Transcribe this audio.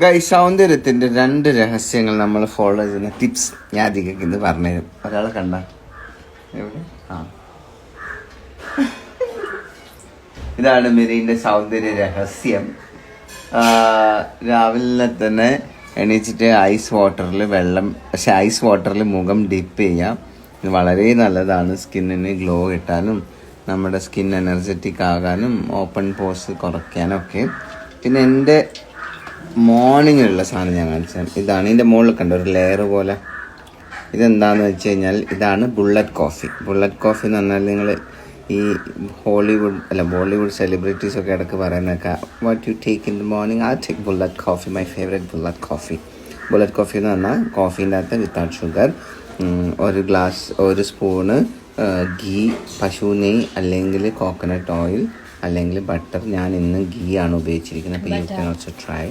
ഗൈ സൗന്ദര്യത്തിന്റെ രണ്ട് രഹസ്യങ്ങൾ നമ്മൾ ഫോളോ ചെയ്യുന്ന ടിപ്സ് ഞാൻ അധികം ഇത് പറഞ്ഞുതരും. ഒരാളെ കണ്ട? എവിടെ? ആ. ഇതാണ് മെരീന്റെ സൗന്ദര്യ രഹസ്യം. രാവിലെ തന്നെ എണീച്ചിട്ട് ഐസ് വാട്ടറിൽ വെള്ളം പക്ഷെ ഐസ് വാട്ടറിൽ മുഖം ഡിപ്പ് ചെയ്യാം. ഇത് വളരെ നല്ലതാണ്. സ്കിന്നിന് ഗ്ലോ കിട്ടാനും നമ്മുടെ സ്കിൻ എനർജറ്റിക് ആകാനും ഓപ്പൺ പോസ് കുറയ്ക്കാനും ഒക്കെ. പിന്നെ എന്റെ മോർണിംഗിലുള്ള സാധനം ഞാൻ കാണിച്ചാൽ ഇതാണ് ഇതിന്റെ മുകളിൽ കണ്ട? ഒരു ലെയർ പോലെ. ഇതെന്താന്ന് വെച്ച് കഴിഞ്ഞാൽ ഇതാണ് ബുള്ളറ്റ് കോഫി ബുള്ളറ്റ് കോഫി എന്ന് പറഞ്ഞാൽ നിങ്ങൾ ഈ ഹോളിവുഡ് അല്ല ബോളിവുഡ് സെലിബ്രിറ്റീസ് ഒക്കെ ഇടയ്ക്ക് പറയുന്നൊക്കെ what you take in the morning ആ take bullet coffee my favourite bullet coffee bullet coffee എന്ന് പറഞ്ഞാൽ കോഫീന്റെ അകത്ത് വിത്തൗട്ട് ഷുഗർ ഒരു ഗ്ലാസ് ഒരു സ്പൂണ് ഗീ പശു നെയ് അല്ലെങ്കിൽ കോക്കനട്ട് ഓയിൽ അല്ലെങ്കിൽ ബട്ടർ ഞാൻ ഇന്ന് ഗീ ആണ് ഉപയോഗിച്ചിരിക്കുന്നത്. അപ്പോൾ യു ക്യാൻ ഓൾസോ ട്രൈ